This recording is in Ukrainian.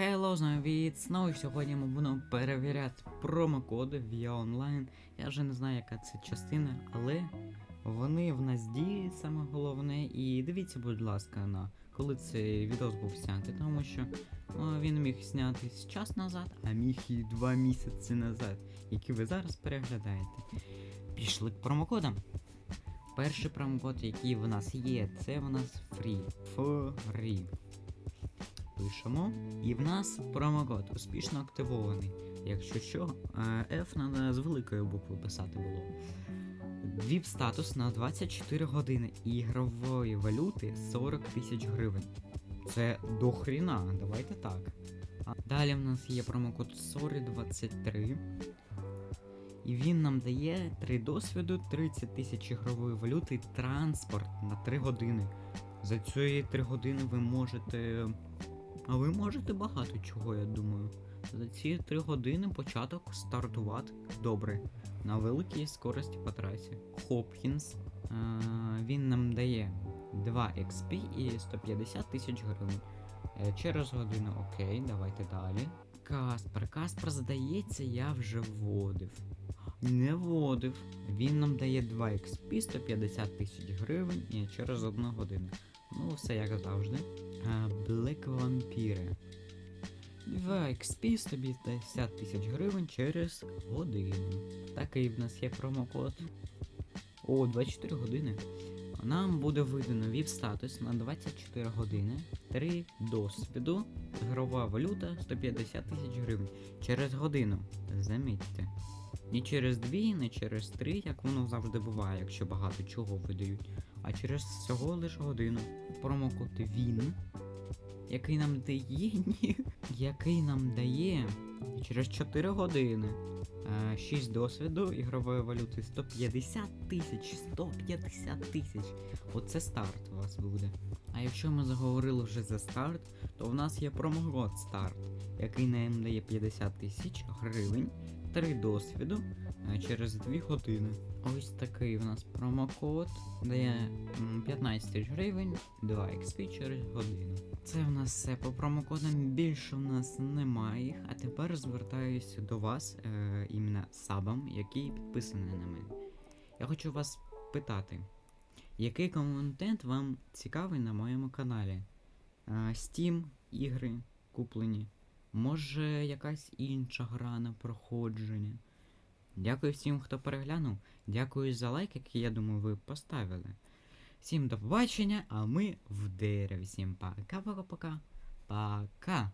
Hello, з вами від Сноу, і сьогодні ми будемо перевіряти промокоди Я онлайн. Я вже не знаю, яка це частина, але вони в нас діють саме головне. І дивіться, будь ласка, на коли цей відос був знятий, тому що о, він міг знятись час назад, а міг і два місяці назад, які ви зараз переглядаєте. Пішли к промокодам. Перший промокод, який в нас є, це в нас free. Free. Пишемо. І в нас промокод успішно активований. Якщо що, е, F треба з великої букви писати було. Віп статус на 24 години ігрової валюти 40 тисяч гривень. Це до хріна, давайте так. Далі в нас є промокод SORRY23. І він нам дає 3 досвіду, 30 тисяч ігрової валюти транспорт на 3 години. За ці 3 години ви можете. А ви можете багато чого, я думаю. За ці 3 години початок стартувати добре. На великій скорості по трасі. Хопкінс. Е, він нам дає 2 XP і 150 тисяч гривень. Е, через годину окей, давайте далі. Каспер. Каспер, здається, я вже вводив. Не вводив. Він нам дає 2 XP, 150 тисяч гривень і через одну годину. Ну, все як завжди. Black Vampire. 2 XP 150 тисяч гривень через годину. Такий в нас є промокод. О, 24 години. Нам буде видано VIP статус на 24 години, 3 досвіду, ігрова валюта 150 тисяч гривень. Через годину. Замітьте. Не через 2, не через 3, як воно завжди буває, якщо багато чого видають, а через всього лише годину. Промокод ВІН, який нам дає, ні, який нам дає через 4 години. 6 досвіду ігрової валюти 150 тисяч, 150 тисяч. Оце старт у вас буде. А якщо ми заговорили вже за старт, то в нас є промокод старт, який нам дає 50 тисяч гривень, 3 досвіду е, через 2 години. Ось такий в нас промокод дає 15 тисяч гривень, 2 XP через годину. Це в нас все по промокодам. Більше в нас немає їх. А тепер звертаюся до вас, е, іменно сабам, який підписаний на мене. Я хочу вас питати, який контент вам цікавий на моєму каналі? Е, Steam, ігри куплені. Може, якась інша гра на проходження. Дякую всім, хто переглянув. Дякую за лайк, який, я думаю, ви поставили. Всім до побачення, а ми в дереві. Всім пока-пока-пока. Пока.